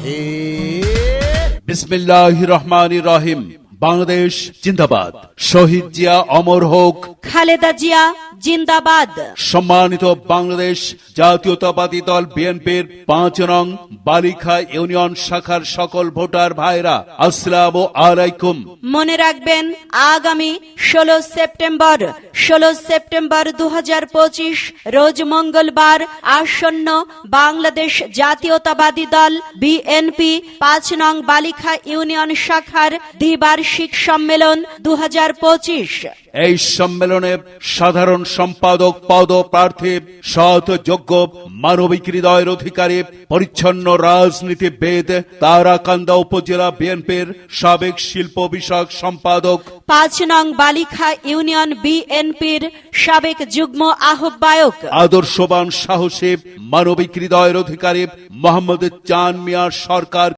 আছে। বিসমিল্লাহ রহমান রহিম বাংলাদেশ জিন্দাবাদ। শহীদ জিয়া অমর হোক। খালেদা জিয়া জিন্দাবাদ। সম্মানিত বাংলাদেশ জাতীয়তাবাদী দল বিএনপির পাঁচ নং বালিখা ইউনিয়ন শাখার সকল ভোটার ভাইরা আসসালাম আলাইকুম। মনে রাখবেন আগামী ষোলো সেপ্টেম্বর ষোলো সেপ্টেম্বর দু হাজার পঁচিশ রোজ মঙ্গলবার আসন্ন বাংলাদেশ জাতীয়তাবাদী দল বিএনপি পাঁচ নং বালিখা ইউনিয়ন শাখার দ্বিবার্ষিক সম্মেলন দু হাজার পঁচিশ। এই সম্মেলনে সাধারণ সম্পাদক পদ প্রার্থী সৎ যোগ্য মানবিক হৃদয়ের অধিকারী পরিচ্ছন্ন রাজনীতিবিদ তারাকান্দা উপজেলা বিএনপির সাবেক শিল্প বিষয়ক সম্পাদক। পাঁচ নং বালিখা ইউনিয়ন বিএনপির সাবেক যুগ্ম আহ্বায়ক। আদর্শবান সাহসী মানবিক হৃদয়ের অধিকারী মোহাম্মদ চান মিয়া সরকার